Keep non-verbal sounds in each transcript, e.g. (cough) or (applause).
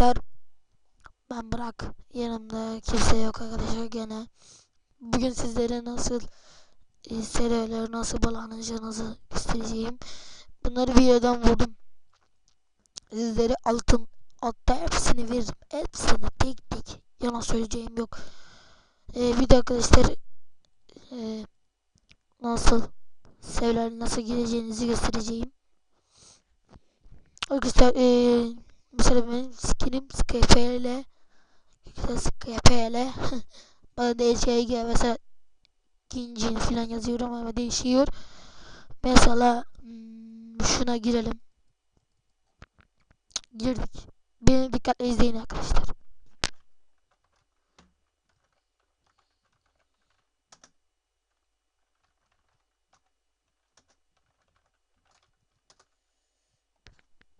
arkadaşlar. Ben Burak. Yanımda kimse yok arkadaşlar gene. Bugün sizlere nasıl e, serileri nasıl bağlanacağınızı göstereceğim. Bunları videodan buldum. Sizlere altın altta hepsini veririm. Hepsini tek tek. Yalan söyleyeceğim yok. E, bir de arkadaşlar e, nasıl seriler nasıl gireceğinizi göstereceğim. Arkadaşlar e, mesela benim skinim SKP ile SKP ile (laughs) bana DCG mesela ikinci falan yazıyorum ama değişiyor. Mesela şuna girelim. Girdik. Beni dikkatle izleyin arkadaşlar.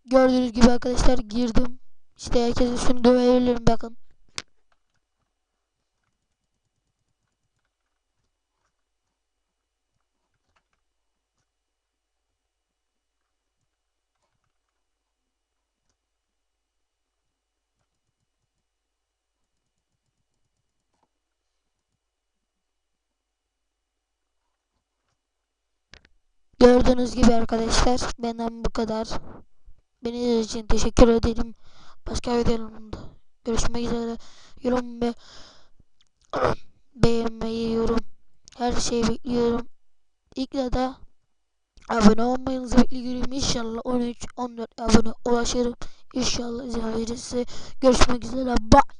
Gördüğünüz gibi arkadaşlar girdim. İşte herkese şunu dövebilirim bakın. Gördüğünüz gibi arkadaşlar benden bu kadar. Beni izlediğiniz için teşekkür ederim. Başka videolarımda görüşmek üzere. Yorum ve beğenmeyi, yorum her şeyi bekliyorum. İlk de abone olmayınızı bekliyorum. İnşallah 13-14 abone ulaşırım. İnşallah izin görüşmek üzere. Bye.